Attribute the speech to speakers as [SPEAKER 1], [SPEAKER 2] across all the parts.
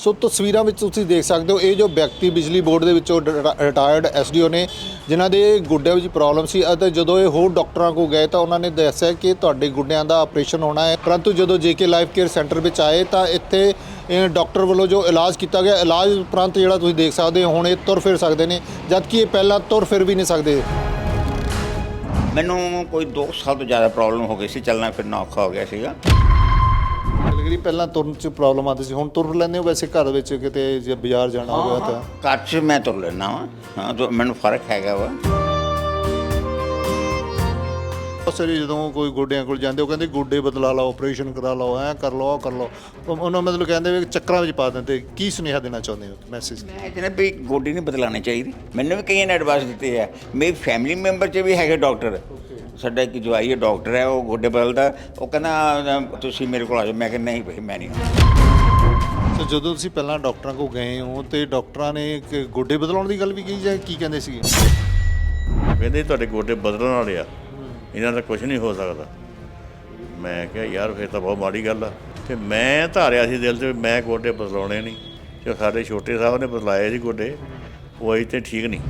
[SPEAKER 1] ਸੋ ਤਸਵੀਰਾਂ ਵਿੱਚ ਤੁਸੀਂ ਦੇਖ ਸਕਦੇ ਹੋ, ਇਹ ਜੋ ਵਿਅਕਤੀ ਬਿਜਲੀ ਬੋਰਡ ਦੇ ਵਿੱਚੋਂ ਰਿਟਾਇਰਡ ਐਸਡੀਓ ਨੇ, ਜਿਨ੍ਹਾਂ ਦੇ ਗੁੱਡਿਆਂ ਵਿੱਚ ਪ੍ਰੋਬਲਮ ਸੀ ਅਤੇ ਜਦੋਂ ਇਹ ਹੋਰ ਡਾਕਟਰਾਂ ਕੋਲ ਗਏ ਤਾਂ ਉਹਨਾਂ ਨੇ ਦੱਸਿਆ ਕਿ ਤੁਹਾਡੇ ਗੁੱਡਿਆਂ ਦਾ ਆਪਰੇਸ਼ਨ ਹੋਣਾ ਹੈ। ਪਰੰਤੂ ਜਦੋਂ ਜੇਕੇ ਲਾਈਫ ਕੇਅਰ ਸੈਂਟਰ ਵਿੱਚ ਆਏ ਤਾਂ ਇੱਥੇ ਡਾਕਟਰ ਵੱਲੋਂ ਜੋ ਇਲਾਜ ਕੀਤਾ ਗਿਆ, ਇਲਾਜ ਉਪਰੰਤ ਜਿਹੜਾ ਤੁਸੀਂ ਦੇਖ ਸਕਦੇ ਹੋ, ਹੁਣ ਇਹ ਤੁਰ ਫਿਰ ਸਕਦੇ ਨੇ, ਜਦਕਿ ਇਹ ਪਹਿਲਾਂ ਤੁਰ ਫਿਰ ਵੀ ਨਹੀਂ ਸਕਦੇ।
[SPEAKER 2] ਮੈਨੂੰ ਕੋਈ 2 ਸਾਲ ਤੋਂ ਜ਼ਿਆਦਾ ਪ੍ਰੋਬਲਮ ਹੋ ਗਈ ਸੀ ਚੱਲਣਾ ਫਿਰਨਾ ਔਖਾ ਹੋ ਗਿਆ ਸੀਗਾ।
[SPEAKER 1] ਕਰੀ ਪਹਿਲਾਂ ਤੁਰਨ 'ਚ ਪ੍ਰੋਬਲਮ ਆਉਂਦੀ ਸੀ ਹੁਣ ਤੁਰ ਲੈਂਦੇ ਹੋ ਵੈਸੇ ਘਰ ਵਿੱਚ ਕਿਤੇ ਜੇ ਬਾਜ਼ਾਰ ਜਾਣਾ ਹੋਵੇ ਤਾਂ?
[SPEAKER 2] ਘਰ 'ਚ ਮੈਂ ਤੁਰ ਲੈਣਾ ਵਾ। ਹਾਂ ਜੋ ਮੈਨੂੰ ਫ਼ਰਕ ਹੈਗਾ ਵਾ।
[SPEAKER 1] ਬਹੁਤ ਸਾਰੇ ਜਦੋਂ ਕੋਈ ਗੋਡਿਆਂ ਕੋਲ ਜਾਂਦੇ ਉਹ ਕਹਿੰਦੇ ਗੋਡੇ ਬਦਲਾ ਲਓ ਆਪਰੇਸ਼ਨ ਕਰਾ ਲਓ ਐ ਕਰ ਲਓ ਉਹ ਕਰ ਲਓ। ਉਹ- ਉਹਨਾਂ ਮਤਲਬ ਕਹਿੰਦੇ ਵੀ ਚੱਕਰਾਂ ਵਿੱਚ ਪਾ ਦਿੰਦੇ। ਕੀ ਸੁਨੇਹਾ ਦੇਣਾ ਚਾਹੁੰਦੇ ਹੋ ਮੈਸੇਜ
[SPEAKER 2] ਮੈਂ ਇਹਨੇ ਵੀ ਗੋਡੀ ਨਹੀਂ ਬਦਲਾਣੀ ਚਾਹੀਦੀ। ਮੈਨੂੰ ਵੀ ਕਈਆਂ ਨੇ ਐਡਵਾਈਸ ਦਿੱਤੀ ਹੈ। ਮੇਰੀ ਫੈਮਿਲੀ ਮੈਂਬਰ 'ਚ ਵੀ ਹੈਗੇ ਡਾਕਟਰ ਸਾਡਾ ਇੱਕ ਜਵਾਈ ਹੈ ਡਾਕਟਰ ਹੈ ਉਹ ਗੋਡੇ ਬਦਲਦਾ। ਉਹ ਕਹਿੰਦਾ ਤੁਸੀਂ ਮੇਰੇ ਕੋਲ ਆ ਜਾਓ। ਮੈਂ ਕਹਿੰਦਾ ਨਹੀਂ ਭਾਈ ਮੈਂ ਨਹੀਂ
[SPEAKER 1] ਸੋ ਜਦੋਂ ਤੁਸੀਂ ਪਹਿਲਾਂ ਡਾਕਟਰਾਂ ਕੋਲ ਗਏ ਹੋ ਤੇ ਡਾਕਟਰਾਂ ਨੇ ਗੋਡੇ ਬਦਲਾਉਣ ਦੀ ਗੱਲ ਵੀ ਕਹੀ ਜਾਂ ਕੀ ਕਹਿੰਦੇ ਸੀਗੇ?
[SPEAKER 3] ਕਹਿੰਦੇ ਤੁਹਾਡੇ ਗੋਡੇ ਬਦਲਣ ਵਾਲੇ ਆ। ਇਹਨਾਂ ਦਾ ਕੁਝ ਨਹੀਂ ਹੋ ਸਕਦਾ। ਮੈਂ ਕਿਹਾ ਯਾਰ ਫਿਰ ਤਾਂ ਬਹੁਤ ਮਾੜੀ ਗੱਲ ਆ। ਤੇ ਮੈਂ ਧਾਰਿਆ ਸੀ ਦਿਲ 'ਚ ਮੈਂ ਗੋਡੇ ਬਦਲਾਉਣੇ ਨਹੀਂ। ਜੋ ਸਾਡੇ ਛੋਟੇ ਸਾਹਿਬ ਨੇ ਬਦਲਾਏ ਸੀ ਗੋਡੇ। ਉਹ ਅਜੇ ਤੇ ਠੀਕ ਨਹੀਂ।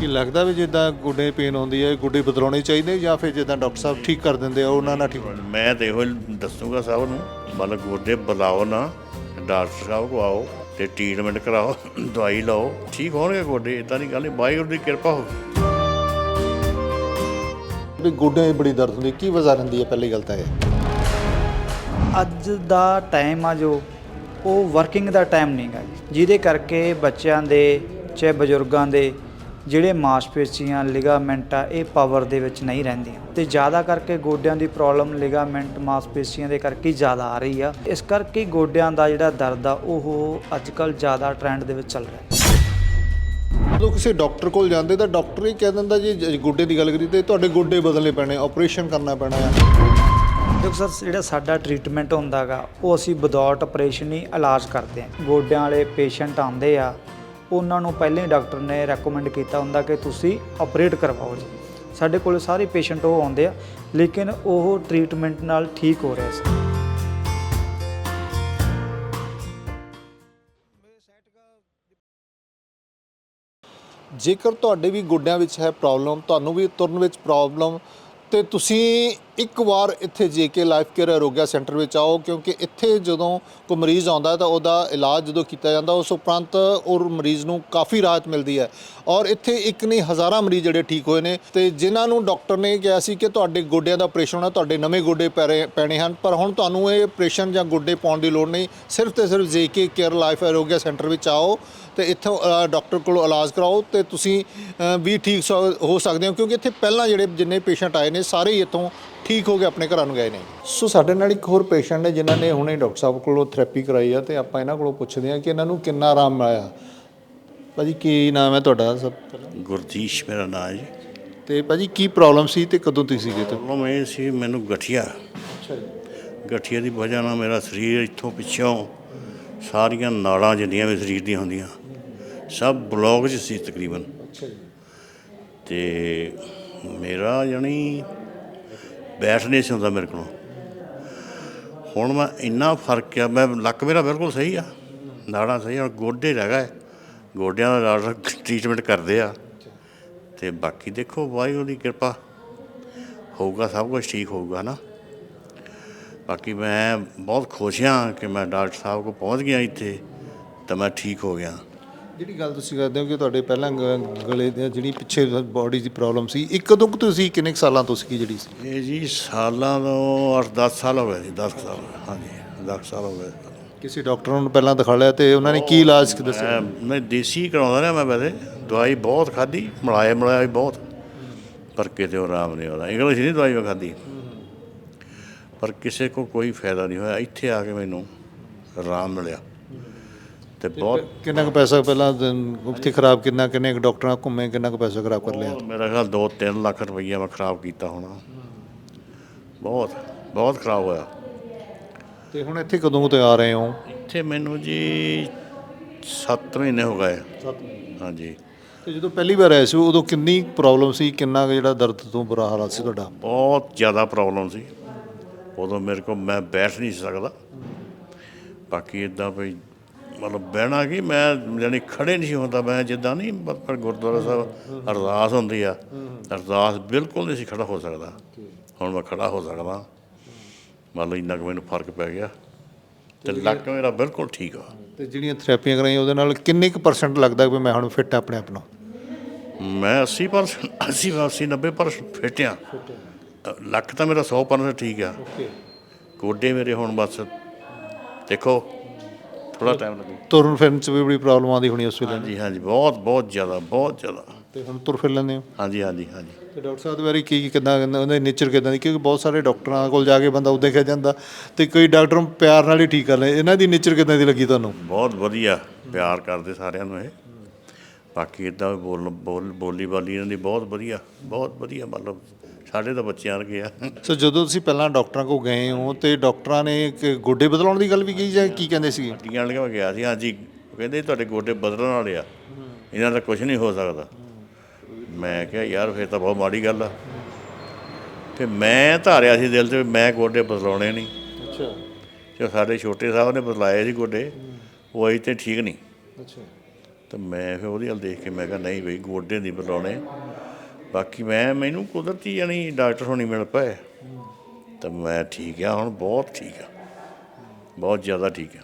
[SPEAKER 1] ਕੀ ਲੱਗਦਾ ਵੀ ਜਿੱਦਾਂ ਗੋਡੇ ਪੇਨ ਹੁੰਦੀ ਹੈ ਗੋਡੇ ਬਦਲਾਉਣੇ ਚਾਹੀਦੇ ਜਾਂ ਫਿਰ ਜਿੱਦਾਂ ਡਾਕਟਰ ਸਾਹਿਬ ਠੀਕ ਕਰ ਦਿੰਦੇ ਆ ਉਹਨਾਂ ਨਾਲ ਠੀਕ
[SPEAKER 3] ਮੈਂ ਤੇ ਇਹੋ ਦੱਸੂਗਾ ਸਭ ਨੂੰ ਮਤਲਬ ਗੋਡੇ ਬਦਲਾਓ ਨਾ ਡਾਕਟਰ ਸਾਹਿਬ ਕੋ ਆਓ ਤੇ ਟ੍ਰੀਟਮੈਂਟ ਕਰਾਓ ਦਵਾਈ ਲਓ ਠੀਕ ਹੋਣਗੇ ਗੋਡੇ ਇਦਾਂ ਦੀ ਗੱਲ ਨਹੀਂ ਵਾਹਿਗੁਰੂ ਦੀ ਕਿਰਪਾ ਹੋਵੇ।
[SPEAKER 1] ਵੀ ਗੋਡਿਆਂ 'ਚ ਬੜੀ ਦਰਦ ਹੁੰਦੀ ਕੀ ਵਜ੍ਹਾ ਰਹਿੰਦੀ ਹੈ ਪਹਿਲੀ ਗੱਲ ਤਾਂ ਇਹ?
[SPEAKER 4] ਅੱਜ ਦਾ ਟਾਈਮ ਆ ਜੋ ਉਹ ਵਰਕਿੰਗ ਦਾ ਟਾਈਮ ਨਹੀਂਗਾ ਜਿਹਦੇ ਕਰਕੇ ਬੱਚਿਆਂ ਦੇ ਚਾਹੇ ਬਜ਼ੁਰਗਾਂ ਦੇ ਜਿਹੜੇ ਮਾਸਪੇਸ਼ੀਆਂ ਲਿਗਾਮੈਂਟ ਆ ਇਹ ਪਾਵਰ ਦੇ ਵਿੱਚ ਨਹੀਂ ਰਹਿੰਦੀਆਂ। ਤੇ ਜ਼ਿਆਦਾ ਕਰਕੇ ਗੋਡਿਆਂ ਦੀ ਪ੍ਰੋਬਲਮ ਲਿਗਾਮੈਂਟ ਮਾਸਪੇਸ਼ੀਆਂ ਦੇ ਕਰਕੇ ਹੀ ਜ਼ਿਆਦਾ ਆ ਰਹੀ ਆ। ਇਸ ਕਰਕੇ ਗੋਡਿਆਂ ਦਾ ਜਿਹੜਾ ਦਰਦ ਆ ਉਹ ਅੱਜਕੱਲ ਜ਼ਿਆਦਾ ਟ੍ਰੈਂਡ ਦੇ ਵਿੱਚ ਚੱਲ ਰਿਹਾ। ਹੈ
[SPEAKER 1] ਜਦੋਂ ਕਿਸੇ ਡਾਕਟਰ ਕੋਲ ਜਾਂਦੇ ਤਾਂ ਡਾਕਟਰ ਹੀ ਕਹਿ ਦਿੰਦਾ ਜੀ ਗੋਡੇ ਦੀ ਗੱਲ ਕਰੀ ਤੇ ਤੁਹਾਡੇ ਗੋਡੇ ਬਦਲਨੇ ਪੈਣੇ ਆਪਰੇਸ਼ਨ ਕਰਨਾ ਪੈਣਾ ਆ।
[SPEAKER 4] ਦੇਖੋ ਸਰ ਜਿਹੜਾ ਸਾਡਾ ਟ੍ਰੀਟਮੈਂਟ ਹੁੰਦਾਗਾ ਉਹ ਅਸੀਂ ਵਿਦਆਊਟ ਆਪਰੇਸ਼ਨ ਹੀ ਇਲਾਜ ਕਰਦੇ ਹਾਂ ਗੋਡਿਆਂ ਵਾਲੇ ਪੇਸ਼ੈਂਟ ਆਉਂਦੇ ਆ ਉਹਨਾਂ ਨੂੰ ਪਹਿਲਾਂ ਹੀ ਡਾਕਟਰ ਨੇ ਰეკਮੈਂਡ ਕੀਤਾ ਹੁੰਦਾ ਕਿ ਤੁਸੀਂ ਆਪਰੇਟ ਕਰਵਾਓ ਜੀ। ਸਾਡੇ ਕੋਲ ਸਾਰੇ ਪੇਸ਼ੈਂਟ ਉਹ ਆਉਂਦੇ ਆ, ਲੇਕਿਨ ਉਹ ਟ੍ਰੀਟਮੈਂਟ ਨਾਲ ਠੀਕ ਹੋ ਰਿਹਾ ਸੀ।
[SPEAKER 1] ਜੇਕਰ ਤੁਹਾਡੇ ਵੀ ਗੋਡਿਆਂ ਵਿੱਚ ਹੈ ਪ੍ਰੋਬਲਮ ਤੁਹਾਨੂੰ ਵੀ ਤੁਰਨ ਵਿੱਚ ਪ੍ਰੋਬਲਮ ਤੇ ਤੁਸੀਂ ਇੱਕ ਵਾਰ ਇੱਥੇ JK life care Arogya centre ਵਿੱਚ ਆਓ ਕਿਉਂਕਿ ਇੱਥੇ ਜਦੋਂ ਕੋਈ ਮਰੀਜ਼ ਆਉਂਦਾ ਹੈ ਤਾਂ ਉਹਦਾ ਇਲਾਜ ਜਦੋਂ ਕੀਤਾ ਜਾਂਦਾ ਉਸ ਉਪਰੰਤ ਉਹ ਮਰੀਜ਼ ਨੂੰ ਕਾਫੀ ਰਾਹਤ ਮਿਲਦੀ ਹੈ। ਔਰ ਇੱਥੇ ਇੱਕ ਨਹੀਂ ਹਜ਼ਾਰਾਂ ਮਰੀਜ਼ ਜਿਹੜੇ ਠੀਕ ਹੋਏ ਨੇ ਤੇ ਜਿਨ੍ਹਾਂ ਨੂੰ ਡਾਕਟਰ ਨੇ ਕਿਹਾ ਸੀ ਕਿ ਤੁਹਾਡੇ ਗੋਡਿਆਂ ਦਾ ਆਪਰੇਸ਼ਨ ਹੋਣਾ ਤੁਹਾਡੇ ਨਵੇਂ ਗੋਡੇ ਪੈਰੇ- ਪੈਣੇ ਹਨ ਪਰ ਹੁਣ ਤੁਹਾਨੂੰ ਇਹ ਆਪਰੇਸ਼ਨ ਜਾਂ ਗੋਡੇ ਪਾਉਣ ਦੀ ਲੋੜ ਨਹੀਂ। ਸਿਰਫ ਤੇ ਸਿਰਫ JK care life Arogya centre ਵਿੱਚ ਆਓ ਤੇ ਇੱਥੋਂ ਅ, ਡਾਕਟਰ ਕੋਲ ਇਲਾਜ ਕਰਾਓ ਤੇ ਤੁਸੀਂ ਵੀ ਠੀਕ ਸ- ਹੋ ਸਕਦੇ ਹੋ ਕਿਉਂਕਿ ਇੱਥੇ ਪਹਿਲਾਂ ਜਿਹੜੇ ਜਿੰਨੇ ਪੇਸ਼ੈਂਟ ਆਏ ਨੇ ਸਾਰੇ ਹੀ ਇੱਥੋਂ ਠੀਕ ਹੋ ਕੇ ਆਪਣੇ ਘਰਾਂ ਨੂੰ ਗਏ ਨੇ ਸੋ ਸਾਡੇ ਨਾਲ ਇੱਕ ਹੋਰ ਪੇਸ਼ੈਂਟ ਨੇ ਜਿਨ੍ਹਾਂ ਨੇ ਹੁਣੇ ਡਾਕਟਰ ਸਾਹਿਬ ਕੋਲੋਂ ਥੈਰੇਪੀ ਕਰਾਈ ਆ ਤੇ ਆਪਾਂ ਇਹਨਾਂ ਕੋਲੋਂ ਪੁੱਛਦੇ ਹਾਂ ਕਿ ਇਹਨਾਂ ਨੂੰ ਕਿੰਨਾ ਆਰਾਮ ਮਿਲਿਆ। ਭਾਜੀ ਕੀ ਨਾਮ ਹੈ ਤੁਹਾਡਾ ਸਭ
[SPEAKER 3] ਗੁਰਦੀਸ਼ ਮੇਰਾ ਨਾਂ ਹੈ ਜੀ।
[SPEAKER 1] ਤੇ ਭਾਜੀ ਕੀ ਪ੍ਰੋਬਲਮ ਸੀ ਤੇ ਕਦੋਂ ਤੁਸੀਂ ਸੀਗੇ ਤੇ?
[SPEAKER 3] ਪ੍ਰੋਬਲਮ ਇਹ ਸੀ ਮੈਨੂੰ ਗਠੀਆ।
[SPEAKER 1] ਅੱਛਾ ਜੀ।
[SPEAKER 3] ਗਠੀਆ ਦੀ ਵਜ੍ਹਾ ਨਾਲ ਮੇਰਾ ਸਰੀਰ ਇੱਥੋਂ ਪਿੱਛੋਂ ਸਾਰੀਆਂ ਨਾੜਾਂ ਜਿੰਨੀਆਂ ਵੀ ਸਰੀਰ ਦੀਆਂ ਹੁੰਦੀਆਂ ਸਭ ਬਲੌਕ 'ਚ ਸੀ ਤਕਰੀਬਨ।
[SPEAKER 1] ਅੱਛਾ ਜੀ।
[SPEAKER 3] ਤੇ ਮੇਰਾ ਯਾਨੀ ਬੈਠ ਨਹੀਂ ਸੀ ਹੁੰਦਾ ਮੇਰੇ ਕੋਲੋਂ। ਹੁਣ ਮੈਂ ਇੰਨਾ ਫ਼ਰਕ ਆ, ਮੈਂ ਲੱਕ ਮੇਰਾ ਬਿਲਕੁਲ ਸਹੀ ਆ, ਨਾੜਾਂ ਸਹੀ ਆ ਗੋਡੇ ਰਹਿ ਗਏ। ਗੋਡਿਆਂ ਦਾ ਡਾਕਟਰ ਟ੍ਰੀਟਮੈਂਟ ਕਰਦੇ ਆ। ਤੇ ਬਾਕੀ ਦੇਖੋ, ਵਾਹਿਗੁਰੂ ਦੀ ਕਿਰਪਾ ਹੋਊਗਾ, ਸਭ ਕੁਝ ਠੀਕ ਹੋਊਗਾ ਨਾ ਬਾਕੀ ਮੈਂ ਬਹੁਤ ਖੁਸ਼ ਹਾਂ ਕਿ ਮੈਂ ਡਾਕਟਰ ਸਾਹਿਬ ਕੋਲ ਪਹੁੰਚ ਗਿਆ ਇੱਥੇ, ਤਾਂ ਮੈਂ ਠੀਕ ਹੋ ਗਿਆ।
[SPEAKER 1] ਜਿਹੜੀ ਗੱਲ ਤੁਸੀਂ ਕਰਦੇ ਹੋ ਕਿ ਤੁਹਾਡੇ ਪਹਿਲਾਂ ਗ- ਗਲੇ ਦੀ ਜਿਹੜੀ ਪਿੱਛੇ ਬਾਡੀ ਦੀ ਪ੍ਰੋਬਲਮ ਸੀ ਇੱਕ ਕਦੋਂ ਕੁ ਤੁਸੀਂ ਕਿੰਨੇ ਕੁ ਸਾਲਾਂ ਤੋਂ ਸੀ ਜਿਹੜੀ ਸੀ?
[SPEAKER 3] ਇਹ ਜੀ ਸਾਲਾਂ ਤੋਂ 8-10 ਸਾਲ ਹੋ ਗਏ ਜੀ 10 ਸਾਲ ਹਾਂਜੀ 10 ਸਾਲ ਹੋ ਗਏ।
[SPEAKER 1] ਕਿਸੇ ਡਾਕਟਰ ਨੂੰ ਪਹਿਲਾਂ ਦਿਖਾ ਲਿਆ ਤੇ ਉਹਨਾਂ ਨੇ ਕੀ ਇਲਾਜ ਦੱਸਿਆ?
[SPEAKER 3] ਮੈਂ ਮੈਂ ਦੇਸੀ ਕਰਾਉਂਦਾ ਰਿਹਾ ਮੈਂ ਵੈਸੇ ਦਵਾਈ ਬਹੁਤ ਖਾਧੀ ਮਲਾਏ ਮਲਾਇਆ ਬਹੁਤ। ਪਰ ਕਿਤੇ ਉਹ ਆਰਾਮ ਨਹੀਂ ਆਉਂਦਾ ਇੰਗਲਿਸ਼ ਨਹੀਂ ਦਵਾਈ ਮੈਂ ਖਾਧੀ। ਪਰ ਕਿਸੇ ਕੋ ਕੋਈ ਫਾਇਦਾ ਨਹੀਂ ਹੋਇਆ ਇੱਥੇ ਆ ਕੇ ਮੈਨੂੰ ਆਰਾਮ ਮਿਲਿਆ। ਤੇ ਬਹੁਤ
[SPEAKER 1] ਕਿੰਨਾ ਕੁ ਪੈਸਾ ਪਹਿਲਾਂ ਦਿਨ- ਉੱਥੇ ਖਰਾਬ ਕਿੰਨਾ ਕਿੰਨੇ ਕੁ ਡਾਕਟਰਾਂ ਘੁੰਮੇ ਕਿੰਨਾ ਕੁ ਪੈਸਾ ਖਰਾਬ ਕਰ ਲਿਆ?
[SPEAKER 3] ਬਹੁਤ ਮੇਰਾ ਖਿਆਲ 2-3 ਲੱਖ ਰੁਪਈਆ ਮੈਂ ਖਰਾਬ ਕੀਤਾ ਹੋਣਾ। ਬਹੁਤ ਬਹੁਤ ਖਰਾਬ ਹੋਇਆ।
[SPEAKER 1] ਤੇ ਹੁਣ ਇੱਥੇ ਕਦੋਂ ਤੇ ਆ ਰਹੇ ਹੋ?
[SPEAKER 3] ਇੱਥੇ ਮੈਨੂੰ ਜੀ 7 ਮਹੀਨੇ ਹੋ ਗਏ। ਹਾਂਜੀ।
[SPEAKER 1] ਤੇ ਜਦੋਂ ਪਹਿਲੀ ਵਾਰ ਆਏ ਸੀ ਉਦੋਂ ਕਿੰਨੀ ਪ੍ਰੋਬਲਮ ਸੀ? ਕਿੰਨਾ ਕੁ ਜਿਹੜਾ ਦਰਦ ਤੋਂ ਬੁਰਾ ਹਾਲਾਤ ਸੀ ਤੁਹਾਡਾ?
[SPEAKER 3] ਬਹੁਤ ਜ਼ਿਆਦਾ ਪ੍ਰੋਬਲਮ ਸੀ। ਉਦੋਂ ਮੇਰੇ ਕੋਲ ਮੈਂ ਬੈਠ ਨਹੀਂ ਸੀ ਸਕਦਾ। ਬਾਕੀ ਇਦਾਂ ਵੀ ਮਤਲਬ ਬਹਿਣਾ ਕਿ ਮੈਂ ਯਾਨੀ ਖੜੇ ਨਹੀਂ ਹੁੰਦਾ ਮੈਂ ਜਿੱਦਾਂ ਨਹੀਂ ਪਰ ਗੁਰਦੁਆਰਾ ਸਾਹਿਬ ਅਰਦਾਸ ਹੁੰਦੀ ਆ। ਅਰਦਾਸ ਬਿਲਕੁਲ ਨਹੀਂ ਸੀ ਖੜਾ ਹੋ ਸਕਦਾ। ਹੁਣ ਮੈਂ ਖੜਾ ਹੋ ਸਕਦਾ। ਮੰਨ ਲਓ ਇੰਨਾ ਕੁ ਮੈਨੂੰ ਫ਼ਰਕ ਪੈ ਗਿਆ। ਤੇ ਲੱਕ ਮੇਰਾ ਬਿਲਕੁਲ ਠੀਕ ਆ।
[SPEAKER 1] ਤੇ ਜਿਹੜੀਆਂ ਥੈਰੇਪੀਆਂ ਕਰਾਈਆਂ ਉਹਦੇ ਨਾਲ ਕਿੰਨੇ ਕੁ ਪਰਸੈਂਟ ਲੱਗਦਾ ਵੀ ਮੈਂ ਹੁਣ ਫਿੱਟ ਆਪਣੇ ਆਪ ਨੂੰ?
[SPEAKER 3] ਮੈਂ 80% 80 80 90% ਫਿੱਟ ਆ। ਲੱਕ ਤਾਂ ਮੇਰਾ 100% ਠੀਕ ਆ। ਗੋਡੇ ਮੇਰੇ ਹੁਣ ਬਸ ਦੇਖੋ ਥੋੜਾ ਟਾਈਮ ਲੱਗੂ।
[SPEAKER 1] ਤੁਰਨ ਫਿਰਨ ਚ ਵੀ ਬੜੀ ਪ੍ਰੋਬਲਮ ਆਉਂਦੀ ਹੋਣੀ ਉਸ ਵੇਲੇ।
[SPEAKER 3] ਹਾਂਜੀ ਹਾਂਜੀ ਬਹੁਤ ਬਹੁਤ ਜ਼ਿਆਦਾ ਬਹੁਤ ਜ਼ਿਆਦਾ।
[SPEAKER 1] ਤੇ ਹੁਣ ਤੁਰ ਫਿਰ ਲੈਂਦੇ ਹੋ?
[SPEAKER 3] ਹਾਂਜੀ ਹਾਂਜੀ ਹਾਂਜੀ।
[SPEAKER 1] ਤੇ ਡਾਕਟਰ ਸਾਹਿਬ ਦੇ ਬਾਰੇ ਕੀ ਕੀ ਕਿਦਾਂ ਉਹਦਾ ਨੇਚਰ ਕਿਦਾਂ ਦੀ? ਕਿਉਂਕਿ ਬਹੁਤ ਸਾਰੇ ਡਾਕਟਰਾਂ ਕੋਲ ਜਾ ਕੇ ਬੰਦਾ ਉਦਾਂ ਕਹਿ ਜਾਂਦਾ। ਤੇ ਕਈ ਡਾਕਟਰ ਪਿਆਰ ਨਾਲ ਹੀ ਠੀਕ ਕਰ ਲੈ। ਇਹਨਾਂ ਦੀ ਨੇਚਰ ਕਿਦਾਂ ਦੀ ਲੱਗੀ ਤੁਹਾਨੂੰ?
[SPEAKER 3] ਬਹੁਤ ਵਧੀਆ। ਪਿਆਰ ਕਰਦੇ ਸਾਰਿਆਂ ਨੂੰ ਇਹ। ਬਾਕੀ ਇਦਾਂ ਬੋਲ ਬੋਲ ਬੋਲੀ ਬਾਲੀ ਇਹਨਾਂ ਦੀ ਬਹੁਤ ਵਧੀਆ ਬਹੁਤ ਵਧੀਆ ਮਤਲਬ ਸਾਡੇ ਤਾਂ ਬੱਚਿਆਂ ਵਰਗੇ ਆ।
[SPEAKER 1] ਸੋ ਜਦੋਂ ਤੁਸੀਂ ਪਹਿਲਾਂ ਡਾਕਟਰਾਂ ਕੋਲ ਗਏ ਹੋ ਤੇ ਡਾਕਟਰਾਂ ਨੇ ਕਿ ਗੋਡੇ ਬਦਲਾਉਣ ਦੀ ਗੱਲ ਵੀ ਕਹੀ ਜਾਂ ਕੀ ਕਹਿੰਦੇ ਸੀਗੇ?
[SPEAKER 3] ਹੱਡੀਆਂ ਵਾਲੀਆਂ ਮੈਂ ਗਿਆ ਸੀ ਹਾਂਜੀ। ਉਹ ਕਹਿੰਦੇ ਤੁਹਾਡੇ ਗੋਡੇ ਬਦਲਣ ਵਾਲੇ ਆ। ਇਹਨਾਂ ਦਾ ਕੁਝ ਨਹੀਂ ਹੋ ਸਕਦਾ। ਮੈਂ ਕਿਹਾ ਯਾਰ ਫਿਰ ਤਾਂ ਬਹੁਤ ਮਾੜੀ ਗੱਲ ਆ। ਤੇ ਮੈਂ ਧਾਰਿਆ ਸੀ ਦਿਲ 'ਚ ਵੀ ਮੈਂ ਗੋਡੇ ਬਦਲਾਉਣੇ ਨਹੀਂ।
[SPEAKER 1] ਅੱਛਾ।
[SPEAKER 3] ਜੋ ਸਾਡੇ ਛੋਟੇ ਸਾਹਿਬ ਨੇ ਬਦਲਾਏ ਸੀ ਗੋਡੇ ਉਹ ਅਜੇ ਤੇ ਠੀਕ ਨਹੀਂ।
[SPEAKER 1] ਅੱਛਾ।
[SPEAKER 3] ਤਾਂ ਮੈਂ ਫਿਰ ਉਹਦੀ ਵੱਲ ਦੇਖ ਕੇ ਮੈਂ ਕਿਹਾ ਨਹੀਂ ਬਈ ਗੋਡੇ ਨਹੀਂ ਬਦਲਾਉਣੇ। ਬਾਕੀ ਮੈਂ ਮੈਨੂੰ ਕੁਦਰਤੀ ਜਾਨੀ ਡਾਕਟਰ ਹੋਣੀ ਮਿਲ ਪਏ। ਤਾਂ ਮੈਂ ਠੀਕ ਆ ਹੁਣ ਬਹੁਤ ਠੀਕ ਆ। ਬਹੁਤ ਜ਼ਿਆਦਾ ਠੀਕ ਆ।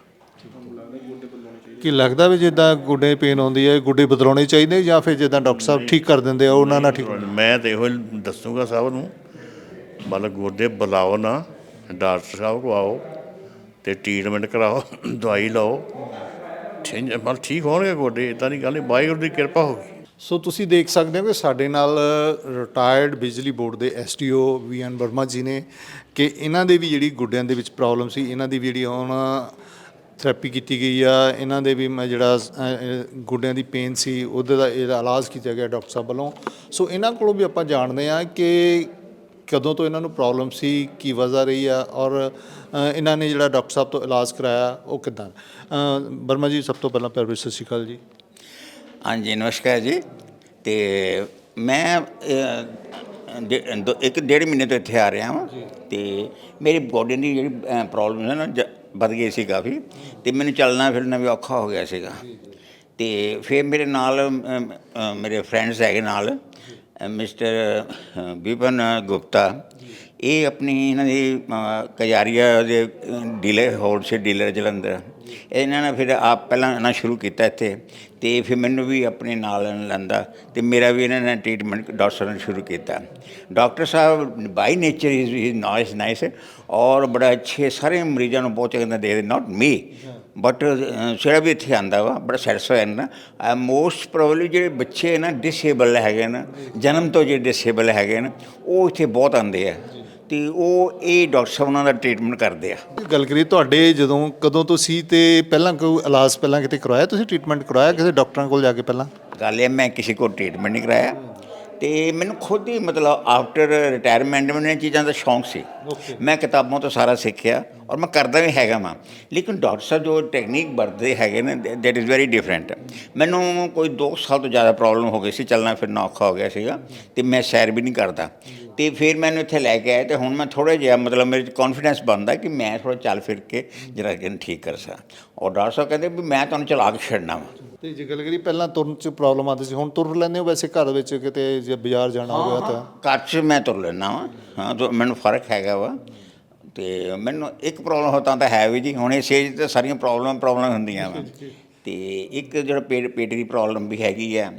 [SPEAKER 1] ਕੀ ਲੱਗਦਾ ਵੀ ਜਿੱਦਾਂ ਗੋਡੇ ਪੇਨ ਹੁੰਦੀ ਹੈ ਗੋਡੇ ਬਦਲਾਉਣੇ ਚਾਹੀਦੇ ਜਾਂ ਫਿਰ ਜਿੱਦਾਂ ਡਾਕਟਰ ਸਾਹਿਬ ਠੀਕ ਕਰ ਦਿੰਦੇ ਆ ਉਹਨਾਂ ਨਾਲ ਠੀਕ
[SPEAKER 3] ਮੈਂ ਤੇ ਇਹੋ ਦੱਸੂਗਾ ਸਭ ਨੂੰ ਮਤਲਬ ਗੋਡੇ ਬੁਲਾਓ ਨਾ ਡਾਕਟਰ ਸਾਹਿਬ ਕੋ ਆਓ ਤੇ ਟ੍ਰੀਟਮੈਂਟ ਕਰਾਓ ਦਵਾਈ ਲਓ। ਠੀਕ ਮਤਲਬ ਠੀਕ ਹੋਣਗੇ ਗੋਡੇ ਇਦਾਂ ਦੀ ਗੱਲ ਨਹੀਂ ਵਾਹਿਗੁਰੂ ਦੀ ਕਿਰਪਾ ਹੋਗੀ
[SPEAKER 1] ਸੋ ਤੁਸੀਂ ਦੇਖ ਸਕਦੇ ਹੋ ਕਿ ਸਾਡੇ ਨਾਲ ਰਿਟਾਇਰਡ ਬਿਜਲੀ ਬੋਰਡ ਦੇ ਐਸਟੀਓ ਵੀਐਨ ਵਰਮਾ ਜੀ ਨੇ ਕਿ ਇਹਨਾਂ ਦੇ ਵੀ ਜਿਹੜੀ ਗੁੱਡਿਆਂ ਦੇ ਵਿੱਚ ਪ੍ਰੋਬਲਮ ਸੀ ਇਹਨਾਂ ਦੀ ਵੀ ਜਿਹੜੀ ਹੁਣ ਥੈਰੇਪੀ ਕੀਤੀ ਗਈ ਆ ਇਹਨਾਂ ਦੇ ਵੀ ਮੈਂ ਜਿਹੜਾ ਗੁੱਡਿਆਂ ਦੀ ਪੇਨ ਸੀ ਉਹਦੇ ਦਾ ਇਹਦਾ ਇਲਾਜ ਕੀਤਾ ਗਿਆ ਡਾਕਟਰ ਸਾਹਿਬ ਵੱਲੋਂ। ਸੋ ਇਹਨਾਂ ਕੋਲੋਂ ਵੀ ਆਪਾਂ ਜਾਣਦੇ ਆ ਕਿ ਕਦੋਂ ਤੋਂ ਇਹਨਾਂ ਨੂੰ ਪ੍ਰੋਬਲਮ ਸੀ ਕੀ ਵਜ੍ਹਾ ਰਹੀ ਆ ਔਰ ਇਹਨਾਂ ਨੇ ਜਿਹੜਾ ਡਾਕਟਰ ਸਾਹਿਬ ਤੋਂ ਇਲਾਜ ਕਰਾਇਆ ਉਹ ਕਿੱਦਾਂ? ਅ, ਵਰਮਾ ਜੀ ਸਭ ਤੋਂ ਪਹਿਲਾਂ ਪਿਆਰ ਸਤਿ ਸ਼੍ਰੀ ਅਕਾਲ ਜੀ।
[SPEAKER 2] ਹਾਂਜੀ ਨਮਸਕਾਰ ਜੀ। ਤੇ ਮੈਂ ਇੱਕ ਡੇਢ ਮਹੀਨੇ ਤੋਂ ਇੱਥੇ ਆ ਰਿਹਾ ਹਾਂ ਤੇ ਮੇਰੀ ਬੋਡੀ ਦੀ ਜਿਹੜੀ ਪ੍ਰੋਬਲਮ ਹੈ ਨਾ ਵੱਧ ਗਈ ਸੀ ਕਾਫੀ। ਤੇ ਮੈਨੂੰ ਚੱਲਣਾ ਫਿਰਨਾ ਵੀ ਔਖਾ ਹੋ ਗਿਆ ਸੀਗਾ। ਤੇ ਫਿਰ ਮੇਰੇ ਨਾਲ ਮੇਰੇ ਫਰੈਂਡਸ ਹੈਗੇ ਨਾਲ ਮਿਸਟਰ ਵਿਪਨ ਗੁਪਤਾ। ਇਹ ਆਪਣੀ ਇਹਨਾਂ ਦੀ ਕਜਾਰੀਆ ਦੇ ਡੀਲਰ ਹੋਲਸੇਲ ਡੀਲਰ ਜਲੰਧਰ। ਇਹਨਾਂ ਨੇ ਫਿਰ ਆਪ ਪਹਿਲਾਂ ਨਾ ਸ਼ੁਰੂ ਕੀਤਾ ਇੱਥੇ ਤੇ ਫਿਰ ਮੈਨੂੰ ਵੀ ਆਪਣੇ ਨਾਲ ਲੈਂਦਾ ਤੇ ਮੇਰਾ ਵੀ ਇਹਨਾਂ ਨੇ ਟ੍ਰੀਟਮੈਂਟ ਡਾਕਟਰ ਨੇ ਸ਼ੁਰੂ ਕੀਤਾ। Doctor Sahib by nature is is nice nice ਔਰ ਬੜਾ ਅੱਛੇ ਸਾਰੇ ਮਰੀਜ਼ਾਂ ਨੂੰ ਬਹੁਤ ਚੰਗਾ ਦੇ ਨਾਟ ਮੀ ਬਟ ਜਿਹੜਾ ਵੀ ਇੱਥੇ ਆਂਦਾ ਵਾ, ਬੜਾ ਸੈਟੀਸਫਾਈ ਨਾ ਮੋਸਟ ਪ੍ਰੋਬਬਲੀ ਜਿਹੜੇ ਬੱਚੇ ਨਾ ਡਿਸੇਬਲ ਹੈਗੇ ਨਾ, ਜਨਮ ਤੋਂ ਜਿਹੜੇ ਡਿਸੇਬਲ ਹੈਗੇ ਨਾ, ਉਹ ਇੱਥੇ ਬਹੁਤ ਆਉਂਦੇ ਆ। ਤੇ ਉਹ ਇਹ ਡਾਕਟਰ ਸਾਹਿਬ ਉਹਨਾਂ ਦਾ ਟ੍ਰੀਟਮੈਂਟ ਕਰਦੇ ਆ।
[SPEAKER 1] ਗੱਲ ਕਰੀ ਤੁਹਾਡੇ ਜਦੋਂ ਕਦੋਂ ਤੋਂ ਸੀ ਤੇ ਪਹਿਲਾਂ ਕੋਈ ਇਲਾਜ ਪਹਿਲਾਂ ਕਿਤੇ ਕਰਵਾਇਆ ਤੁਸੀਂ? ਟ੍ਰੀਟਮੈਂਟ ਕਰਵਾਇਆ ਕਿਸੇ ਡਾਕਟਰਾਂ ਕੋਲ ਜਾ ਕੇ ਪਹਿਲਾਂ?
[SPEAKER 2] ਗੱਲ ਇਹ ਮੈਂ ਕਿਸੇ ਕੋਲ ਟ੍ਰੀਟਮੈਂਟ ਨਹੀਂ ਕਰਾਇਆ। ਤੇ ਮੈਨੂੰ ਖੁਦ ਹੀ ਮਤਲਬ ਆਫਟਰ ਰਿਟਾਇਰਮੈਂਟ ਮੈਨੂੰ ਇਹ ਚੀਜ਼ਾਂ ਦਾ ਸ਼ੌਂਕ ਸੀ। ਮੈਂ ਕਿਤਾਬਾਂ ਤੋਂ ਸਾਰਾ ਸਿੱਖਿਆ ਔਰ ਮੈਂ ਕਰਦਾ ਵੀ ਹੈਗਾ ਵਾਂ। ਲੇਕਿਨ ਡਾਕਟਰ ਸਾਹਿਬ ਜੋ ਟੈਕਨੀਕ ਵਰਤਦੇ ਹੈਗੇ ਨੇ ਦੈਟ ਇਜ਼ ਵੈਰੀ ਡਿਫਰੈਂਟ ਮੈਨੂੰ ਕੋਈ 2 ਸਾਲ ਤੋਂ ਜ਼ਿਆਦਾ ਪ੍ਰੋਬਲਮ ਹੋ ਗਈ ਸੀ ਚੱਲਣਾ ਫਿਰਨਾ ਔਖਾ ਹੋ ਗਿਆ ਸੀਗਾ। ਤੇ ਮੈਂ ਸੈਰ ਵੀ ਨਹੀਂ ਕਰਦਾ। ਤੇ ਫਿਰ ਮੈਨੂੰ ਇੱਥੇ ਲੈ ਕੇ ਆਏ ਤੇ ਹੁਣ ਮੈਂ ਥੋੜਾ ਜਿਹਾ ਮਤਲਬ ਮੇਰੇ 'ਚ ਕੌਨਫੀਡੈਂਸ ਬਣਦਾ ਕਿ ਮੈਂ ਥੋੜਾ ਚੱਲ ਫਿਰ ਕੇ ਜਰਾ ਇਹਨੂੰ ਠੀਕ ਕਰ ਸਕਾਂ। ਔਰ ਡਾਕਟਰ ਸਾਹਿਬ ਕਹਿੰਦੇ ਵੀ ਮੈਂ ਤੁਹਾਨੂੰ ਚਲਾ ਕੇ ਛੱਡਣਾ ਵਾ।
[SPEAKER 1] ਤੇ ਜੇ ਗੱਲ ਕਰੀ ਪਹਿਲਾਂ ਤੁਰਨ ਚ ਪ੍ਰੋਬਲਮ ਆਉਂਦੀ ਸੀ ਹੁਣ ਤੁਰ ਲੈਂਦੇ ਹੋ ਵੈਸੇ ਘਰ ਵਿੱਚ ਕਿਤੇ ਜੇ ਬਾਜ਼ਾਰ ਜਾਣਾ ਹੋਵੇ ਤਾਂ?
[SPEAKER 2] ਘਰ 'ਚ ਮੈਂ ਤੁਰ ਲੈਣਾ ਵਾ। ਹਾਂ ਤਾਂ ਮੈਨੂੰ ਫ਼ਰਕ ਹੈਗਾ ਵਾ। ਤੇ ਮੈਨੂੰ ਇੱਕ ਪ੍ਰੋਬਲਮ ਹੋ ਤਾਂ ਤਾਂ ਹੈ ਵੀ ਜੀ ਹੁਣ ਇਹ ਸੇਜ ਤੇ ਸਾਰੀਆਂ ਪ੍ਰੋਬਲਮ ਪ੍ਰੋਬਲਮ ਹੁੰਦੀਆਂ ਵਾ। ਤੇ ਇੱਕ ਜਿਹੜਾ ਪੇਟ ਪੇਟ ਦੀ ਪ੍ਰੋਬਲਮ ਵੀ ਹੈਗੀ ਆ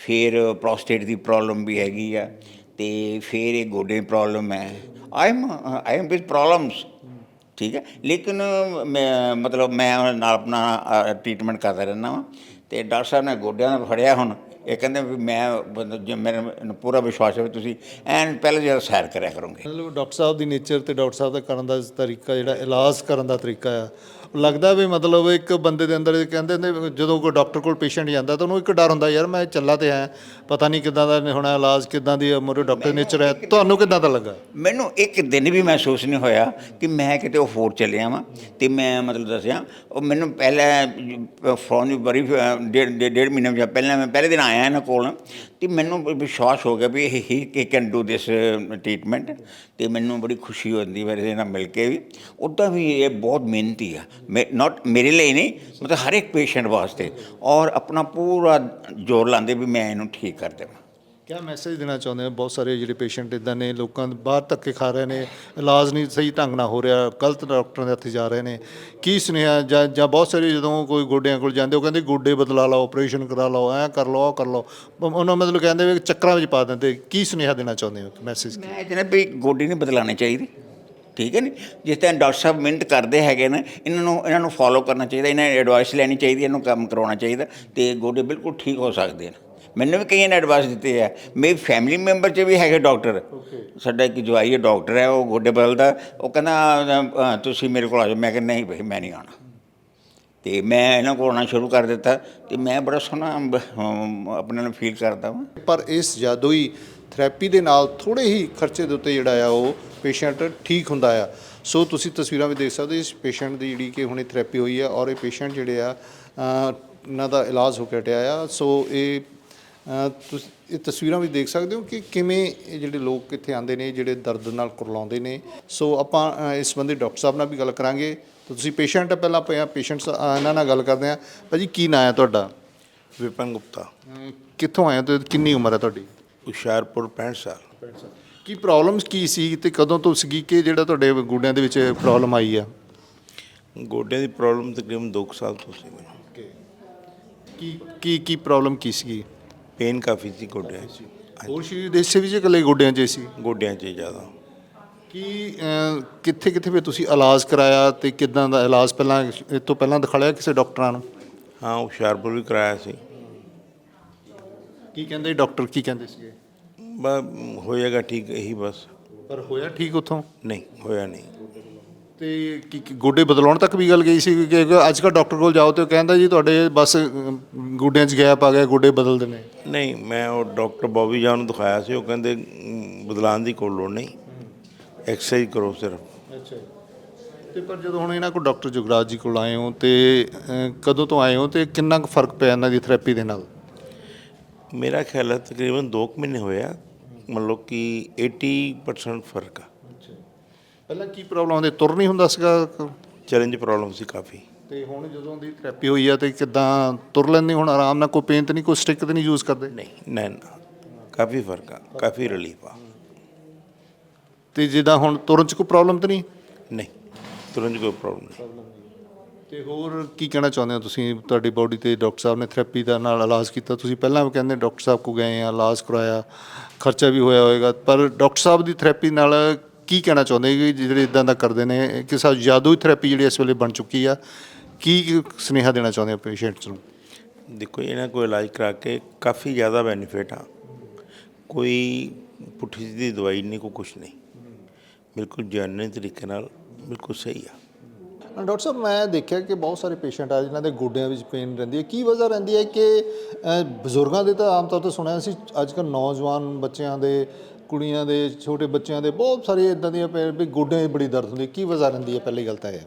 [SPEAKER 2] ਫਿਰ ਪ੍ਰੋਸਟੇਟ ਦੀ ਪ੍ਰੋਬਲਮ ਵੀ ਹੈਗੀ ਆ। ਤੇ ਫਿਰ ਇਹ ਗੋਡੇ ਦੀ ਪ੍ਰੋਬਲਮ ਹੈ। I am I am with problems ਠੀਕ ਹੈ? ਲੇਕਿਨ ਮੈਂ, ਮਤਲਬ ਮੈਂ ਨਾਲ ਆਪਣਾ ਟ੍ਰੀਟਮੈਂਟ ਕਰਦਾ ਰਹਿੰਦਾ ਵਾਂ। ਤੇ ਡਾਕਟਰ ਸਾਹਿਬ ਨੇ ਗੋਡਿਆਂ ਦਾ ਫੜਿਆ ਹੁਣ। ਇਹ ਕਹਿੰਦੇ ਵੀ ਮੈਂ ਜੇ ਮੇਰੇ, ਮੈਨੂੰ ਪੂਰਾ ਵਿਸ਼ਵਾਸ ਹੈ ਵੀ ਤੁਸੀਂ ਐਨ ਪਹਿਲੇ ਜਿਹੜਾ ਸੈਰ ਕਰਿਆ ਕਰੋਗੇ।
[SPEAKER 1] ਮਤਲਬ ਡਾਕਟਰ ਸਾਹਿਬ ਦੀ ਨੇਚਰ ਤੇ ਡਾਕਟਰ ਸਾਹਿਬ ਦਾ ਕਰਨ ਦਾ ਤਰੀਕਾ ਜਿਹੜਾ, ਇਲਾਜ ਕਰਨ ਦਾ ਤਰੀਕਾ ਆ ਲੱਗਦਾ ਵੀ ਮਤਲਬ ਇੱਕ ਬੰਦੇ ਦੇ ਅੰਦਰ ਕਹਿੰਦੇ ਨੇ ਜਦੋਂ ਕੋਈ ਡਾਕਟਰ ਕੋਲ ਪੇਸ਼ੈਂਟ ਜਾਂਦਾ ਤਾਂ ਉਹਨੂੰ ਇੱਕ ਡਰ ਹੁੰਦਾ ਯਾਰ ਮੈਂ ਚੱਲਾ ਤੇ ਆਇਆ ਪਤਾ ਨਹੀਂ ਕਿੱਦਾਂ ਦਾ ਹੋਣਾ ਇਲਾਜ ਕਿੱਦਾਂ ਦੀ ਮੇਰੇ ਡਾਕਟਰ ਨੇਚਰ ਹੈ। ਤੁਹਾਨੂੰ ਕਿੱਦਾਂ ਦਾ ਲੱਗਾ?
[SPEAKER 2] ਮੈਨੂੰ ਇੱਕ ਦਿਨ ਵੀ ਮਹਿਸੂਸ ਨਹੀਂ ਹੋਇਆ ਕਿ ਮੈਂ ਕਿਤੇ ਉਹ ਫੋਰ ਚੱਲਿਆ ਵਾਂ ਤੇ ਮੈਂ ਮਤਲਬ ਦੱਸਿਆ ਉਹ ਮੈਨੂੰ ਪਹਿਲਾਂ ਫੋਨ ਬੜੀ ਡੇਢ ਡੇਢ ਮਹੀਨੇ ਪਹਿਲਾਂ ਮੈਂ ਪਹਿਲੇ ਦਿਨ ਆਇਆ ਇਹਨਾਂ ਕੋਲ ਤੇ ਮੈਨੂੰ ਵਿਸ਼ਵਾਸ ਹੋ ਗਿਆ ਵੀ ਇਹ he can do this treatment ਤੇ ਮੈਨੂੰ ਬੜੀ ਖੁਸ਼ੀ ਹੁੰਦੀ ਮੇਰੇ ਨਾਲ ਮਿਲ ਕੇ ਵੀ। ਉੱਦਾਂ ਵੀ ਇਹ ਬਹੁਤ ਮਿਹਨਤੀ ਆ। ਨਾਟ ਮੇਰੇ ਲਈ ਨਹੀਂ, ਮਤਲਬ ਹਰ ਇੱਕ ਪੇਸ਼ੈਂਟ ਵਾਸਤੇ। ਔਰ ਆਪਣਾ ਪੂਰਾ ਜ਼ੋਰ ਲਾਉਂਦੇ ਵੀ ਮੈਂ ਇਹਨੂੰ ਠੀਕ ਕਰ ਦੇਵਾਂ।
[SPEAKER 1] ਕਿਆ ਮੈਸੇਜ ਦੇਣਾ ਚਾਹੁੰਦੇ ਹੋ? ਬਹੁਤ ਸਾਰੇ ਜਿਹੜੇ ਪੇਸ਼ੈਂਟ ਇਦਾਂ ਨੇ ਲੋਕਾਂ ਦੇ ਬਾਹਰ ਧੱਕੇ ਖਾ ਰਹੇ ਨੇ ਇਲਾਜ ਨਹੀਂ ਸਹੀ ਢੰਗ ਨਾਲ ਹੋ ਰਿਹਾ ਗਲਤ ਡਾਕਟਰਾਂ ਦੇ ਹੱਥ ਜਾ ਰਹੇ ਨੇ। ਕੀ ਸੁਨੇਹਾ ਜਾਂ ਜਾਂ ਬਹੁਤ ਸਾਰੇ ਜਦੋਂ ਕੋਈ ਗੋਡਿਆਂ ਕੋਲ ਜਾਂਦੇ ਉਹ ਕਹਿੰਦੇ ਗੋਡੇ ਬਦਲਾ ਲਓ ਆਪਰੇਸ਼ਨ ਕਰਾ ਲਓ ਐਂ ਕਰ ਲਓ ਉਹ ਕਰ ਲਓ। ਉਹਨਾਂ ਮਤਲਬ ਕਹਿੰਦੇ ਵੀ ਚੱਕਰਾਂ ਵਿੱਚ ਪਾ ਦਿੰਦੇ। ਕੀ ਸੁਨੇਹਾ ਦੇਣਾ ਚਾਹੁੰਦੇ ਹੋ ਮੈਸੇਜ
[SPEAKER 2] ਮੈਂ ਇਹ ਕਹਿੰਦਾ ਵੀ ਗੋਡੀ ਨਹੀਂ ਬਦਲਾਉਣੀ ਚਾਹੀਦੀ। ਠੀਕ ਹੈ ਨਹੀਂ ਜਿਸ ਤਰ੍ਹਾਂ ਡਾਕਟਰ ਸਾਹਿਬ ਮਿਹਨਤ ਕਰਦੇ ਹੈਗੇ ਨੇ ਇਹਨਾਂ ਨੂੰ ਇਹਨਾਂ ਨੂੰ ਫੋਲੋ ਕਰਨਾ ਚਾਹੀਦਾ ਇਹਨਾਂ ਐਡਵਾਈਸ ਲੈਣੀ ਚਾਹੀਦੀ ਇਹਨੂੰ ਕੰਮ ਕਰਾਉਣਾ ਚਾਹੀਦਾ ਤੇ ਗੋਡੇ ਬਿਲਕੁਲ ਠੀਕ ਹੋ ਸਕਦੇ ਨੇ। ਮੈਨੂੰ ਵੀ ਕਈਆਂ ਨੇ ਐਡਵਾਈਸ ਦਿੱਤੇ ਆ ਮੇਰੀ ਫੈਮਿਲੀ ਮੈਂਬਰ 'ਚ ਵੀ ਹੈਗੇ ਡਾਕਟਰ ਸਾਡਾ ਇੱਕ ਜਵਾਈ ਹੈ ਡਾਕਟਰ ਹੈ ਉਹ ਗੋਡੇ ਬਦਲਦਾ ਉਹ ਕਹਿੰਦਾ ਤੁਸੀਂ ਮੇਰੇ ਕੋਲ ਆ ਜਾਓ ਮੈਂ ਕਿਹਾ ਨਹੀਂ ਭਾਈ ਮੈਂ ਨਹੀਂ ਆਉਣਾ ਤੇ ਮੈਂ ਇਹਨਾਂ ਕੋਲ ਆਉਣਾ ਸ਼ੁਰੂ ਕਰ ਦਿੱਤਾ ਤੇ ਮੈਂ ਬੜਾ ਸੋਹਣਾ ਆਪਣੇ ਨੂੰ ਫੀਲ ਕਰਦਾ ਹਾਂ
[SPEAKER 1] ਪਰ ਇਸ ਜਾਦੂਈ ਥੈਰੇਪੀ ਦੇ ਨਾਲ ਥੋੜੇ ਹੀ ਖਰਚੇ ਦੇ ਉੱਤੇ ਜਿਹੜਾ ਆ ਉਹ ਪੇਸ਼ੈਂਟ ਠੀਕ ਹੁੰਦਾ ਆ ਸੋ ਤੁਸੀਂ ਤਸਵੀਰਾਂ ਵੀ ਦੇਖ ਸਕਦੇ ਹੋ ਇਸ ਪੇਸ਼ੈਂਟ ਦੀ ਜਿਹੜੀ ਕਿ ਹੁਣੇ ਥੈਰੇਪੀ ਹੋਈ ਆ ਔਰ ਇਹ ਪੇਸ਼ੈਂਟ ਜਿਹੜੇ ਆ ਇਹਨਾਂ ਦਾ ਇਲਾਜ ਹੋ ਕੇ ਹਟਿਆ ਆ ਸੋ ਇਹ ਤੁਸੀਂ ਇਹ ਤਸਵੀਰਾਂ ਵੀ ਦੇਖ ਸਕਦੇ ਹੋ ਕਿ ਕਿਵੇਂ ਇਹ ਜਿਹੜੇ ਲੋਕ ਇੱਥੇ ਆਉਂਦੇ ਨੇ ਜਿਹੜੇ ਦਰਦ ਨਾਲ ਕੁਰਲਾਉਂਦੇ ਨੇ। ਸੋ ਆਪਾਂ ਅ, ਇਸ ਸੰਬੰਧੀ ਡਾਕਟਰ ਸਾਹਿਬ ਨਾਲ ਵੀ ਗੱਲ ਕਰਾਂਗੇ। ਤਾਂ ਤੁਸੀਂ ਪੇਸ਼ੈਂਟ ਪਹਿਲਾਂ ਆਪਾਂ ਪੇਸ਼ੈਂਟਸ ਇਹਨਾਂ ਨਾਲ ਗੱਲ ਕਰਦੇ ਆ ਭਾਜੀ ਕੀ ਨਾਂ ਹੈ ਤੁਹਾਡਾ?
[SPEAKER 5] ਵਿਪਨ ਗੁਪਤਾ।
[SPEAKER 1] ਅ, ਕਿੱਥੋਂ ਆਏ ਹੋ ਤੇ ਕਿੰਨੀ ਉਮਰ ਹੈ ਤੁਹਾਡੀ?
[SPEAKER 5] ਹੁਸ਼ਿਆਰਪੁਰ 65 ਸਾਲ।
[SPEAKER 1] ਕੀ ਪ੍ਰੋਬਲਮਸ ਕੀ ਸੀ ਤੇ ਕਦੋਂ ਤੋਂ ਸੀਗੀ ਕਿ ਜਿਹੜਾ ਤੁਹਾਡੇ ਗੁੱਡਿਆਂ ਦੇ ਵਿੱਚ ਪ੍ਰੋਬਲਮ ਆਈ ਆ?
[SPEAKER 5] ਗੋਡਿਆਂ ਦੀ ਪ੍ਰੋਬਲਮ ਤਕਰੀਬਨ 2 ਸਾਲ ਤੋਂ ਸੀ ਮੈਨੂੰ।
[SPEAKER 1] ਕੀ ਕੀ ਕੀ ਪ੍ਰੋਬਲਮ ਕੀ ਸੀਗੀ?
[SPEAKER 5] ਪੇਨ ਕਾਫੀ ਸੀ ਗੋਡਿਆਂ 'ਚ।
[SPEAKER 1] ਹੋਰ ਸਰੀਰ ਦੇ ਹਿੱਸੇ ਵਿੱਚ ਇਕੱਲੇ ਗੁੱਡਿਆਂ 'ਚ ਸੀ?
[SPEAKER 5] ਗੋਡਿਆਂ 'ਚ ਜ਼ਿਆਦਾ।
[SPEAKER 1] ਕੀ ਕਿੱਥੇ ਕਿੱਥੇ ਵੀ ਤੁਸੀਂ ਇਲਾਜ ਕਰਾਇਆ ਤੇ ਕਿਦਾਂ ਦਾ ਇਲਾਜ ਪਹਿਲਾਂ ਇਹ ਤੋਂ ਪਹਿਲਾਂ ਦਿਖਾਇਆ ਕਿਸੇ ਡਾਕਟਰਾਂ ਨੂੰ?
[SPEAKER 5] ਹਾਂ ਹੁਸ਼ਿਆਰਪੁਰ ਵੀ ਕਰਾਇਆ ਸੀ।
[SPEAKER 1] ਕੀ ਕਹਿੰਦੇ ਡਾਕਟਰ ਕੀ ਕਹਿੰਦੇ ਸੀਗੇ?
[SPEAKER 5] ਬਸ ਹੋ ਜਾਏਗਾ ਠੀਕ ਇਹੀ ਬਸ।
[SPEAKER 1] ਪਰ ਹੋਇਆ ਠੀਕ ਉੱਥੋਂ?
[SPEAKER 5] ਨਹੀਂ ਹੋਇਆ ਨਹੀਂ।
[SPEAKER 1] ਤੇ ਕੀ ਕੀ ਗੋਡੇ ਬਦਲਾਉਣ ਤੱਕ ਵੀ ਗੱਲ ਗਈ ਸੀ ਕਿ ਅੱਜ ਕੱਲ੍ਹ ਡਾਕਟਰ ਕੋਲ ਜਾਓ ਤੇ ਉਹ ਕਹਿੰਦਾ ਜੀ ਤੁਹਾਡੇ ਬਸ ਗੋਡਿਆਂ 'ਚ ਗੈਪ ਆ ਗਿਆ ਗੋਡੇ ਬਦਲ ਦੇਣੇ
[SPEAKER 5] ਨਹੀਂ ਮੈਂ ਉਹ ਡਾਕਟਰ ਬੌਬੀ ਜਾਨ ਨੂੰ ਦਿਖਾਇਆ ਸੀ ਉਹ ਕਹਿੰਦੇ "ਮ, ਬਦਲਾਉਣ ਦੀ ਕੋਈ ਲੋੜ ਨਹੀਂ। ਐਕਸਰਸਾਈਜ਼ ਕਰੋ ਸਿਰਫ।
[SPEAKER 1] ਅੱਛਾ ਤੇ ਪਰ ਜਦੋਂ ਹੁਣ ਇਹਨਾਂ ਕੋਲ ਡਾਕਟਰ ਜੁਗਰਾਜ ਜੀ ਕੋਲ ਆਏ ਹੋ ਤੇ ਕਦੋਂ ਤੋਂ ਆਏ ਹੋ ਤੇ ਕਿੰਨਾ ਕੁ ਫ਼ਰਕ ਪਿਆ ਇਹਨਾਂ ਦੀ ਥੈਰੇਪੀ ਦੇ ਨਾਲ?
[SPEAKER 5] ਮੇਰਾ ਖਿਆਲ ਹੈ ਤਕਰੀਬਨ 2 ਮਹੀਨੇ ਹੋਏ ਆ। ਮਤਲਬ ਕਿ 80% ਫ਼ਰਕ ਆ।
[SPEAKER 1] ਪਹਿਲਾਂ ਕੀ ਪ੍ਰੋਬਲਮ ਆਉਂਦੀ? ਤੁਰ ਨਹੀਂ ਹੁੰਦਾ ਸੀਗਾ?
[SPEAKER 5] ਚੈਲੰਜ ਪ੍ਰੋਬਲਮ ਸੀ ਕਾਫੀ।
[SPEAKER 1] ਤੇ ਹੁਣ ਜਦੋਂ ਦੀ ਥੈਰੇਪੀ ਹੋਈ ਆ ਤੇ ਕਿਦਾਂ ਤੁਰ ਲੈਂਦੇ ਹੁਣ ਆਰਾਮ ਨਾਲ? ਕੋਈ ਪੇਨ ਤੇ ਨਹੀਂ ਕੋਈ ਸਟਿਕ ਤੇ ਨਹੀਂ ਯੂਜ਼ ਕਰਦੇ?
[SPEAKER 5] ਨਹੀਂ ਨਹੀਂ ਨਾ। ਕਾਫੀ ਫ਼ਰਕ ਆ ਕਾਫੀ ਰਿਲੀਫ ਆ।
[SPEAKER 1] ਤੇ ਜਿੱਦਾਂ ਹੁਣ ਤੁਰਨ 'ਚ ਕੋਈ ਪ੍ਰੋਬਲਮ ਤਾਂ ਨਹੀਂ?
[SPEAKER 5] ਨਹੀਂ ਤੁਰੰਤ ਕੋਈ ਪ੍ਰੋਬਲਮ ਨਹੀਂ।
[SPEAKER 1] ਤੇ ਹੋਰ ਕੀ ਕਹਿਣਾ ਚਾਹੁੰਦੇ ਹੋ ਤੁਸੀਂ? ਤੁਹਾਡੀ ਬਾਡੀ ਤੇ ਡਾਕਟਰ ਸਾਹਿਬ ਨੇ ਥੈਰੇਪੀ ਦਾ ਨਾਲ ਇਲਾਜ ਕੀਤਾ। ਤੁਸੀਂ ਪਹਿਲਾਂ ਵੀ ਕਹਿੰਦੇ ਡਾਕਟਰ ਸਾਹਿਬ ਕੋ ਗਏ ਆ ਇਲਾਜ ਕਰਾਇਆ ਖਰਚਾ ਵੀ ਹੋਇਆ ਹੋਵੇਗਾ ਪਰ ਡਾਕਟਰ ਸਾਹਿਬ ਦੀ ਥੈਰੇਪੀ ਨਾਲ ਕੀ ਕਹਿਣਾ ਚਾਹੁੰਦੇ ਕਿ ਜਿਹੜੇ ਇਦਾਂ ਦਾ ਕਰਦੇ ਨੇ ਕਿ ਸਾ ਜਾਦੂਈ ਥੈਰੇਪੀ ਜਿਹੜੀ ਇਸ ਵੇਲੇ ਬਣ ਚੁੱਕੀ ਆ ਕੀ ਸੁਨੇਹਾ ਦੇਣਾ ਚਾਹੁੰਦੇ ਹੋ ਪੇਸ਼ੈਂਟਸ ਨੂੰ?
[SPEAKER 5] ਦੇਖੋ ਇਹਨਾਂ ਕੋਈ ਇਲਾਜ ਕਰਾ ਕੇ ਕਾਫੀ ਜ਼ਿਆਦਾ ਬੈਨੀਫਿਟ ਆ। ਕੋਈ ਪੁੱਠੀ ਸਿੱਧੀ ਦਵਾਈ ਨਹੀਂ ਕੋਈ ਕੁਛ ਨਹੀਂ। ਬਿਲਕੁਲ ਜਾਣਨੇ ਤਰੀਕੇ ਨਾਲ ਬਿਲਕੁਲ ਸਹੀ ਆ।
[SPEAKER 1] ਡਾਕਟਰ ਸਾਹਿਬ ਮੈਂ ਦੇਖਿਆ ਕਿ ਬਹੁਤ ਸਾਰੇ ਪੇਸ਼ੈਂਟ ਆ ਜਿਨ੍ਹਾਂ ਦੇ ਗੋਡਿਆਂ ਵਿੱਚ ਪੇਨ ਰਹਿੰਦੀ ਹੈ। ਕੀ ਵਜ੍ਹਾ ਰਹਿੰਦੀ ਹੈ ਕਿ ਬਜ਼ੁਰਗਾਂ ਦੇ ਤਾਂ ਆਮ ਤੌਰ ਤੇ ਸੁਣਿਆ ਸੀ ਅੱਜ ਕੱਲ੍ਹ ਨੌਜਵਾਨ ਬੱਚਿਆਂ ਦੇ ਕੁੜੀਆਂ ਦੇ, ਛੋਟੇ ਬੱਚਿਆਂ ਦੇ ਬਹੁਤ ਸਾਰੇ ਇਦਾਂ ਦੀਆਂ ਪੇ- ਵੀ ਗੋਡਿਆਂ 'ਚ ਬੜੀ ਦਰਦ ਹੁੰਦੀ ਹੈ। ਕੀ ਵਜ੍ਹਾ ਰਹਿੰਦੀ ਹੈ ਪਹਿਲੀ ਗੱਲ ਤਾਂ ਇਹ? ਹੈ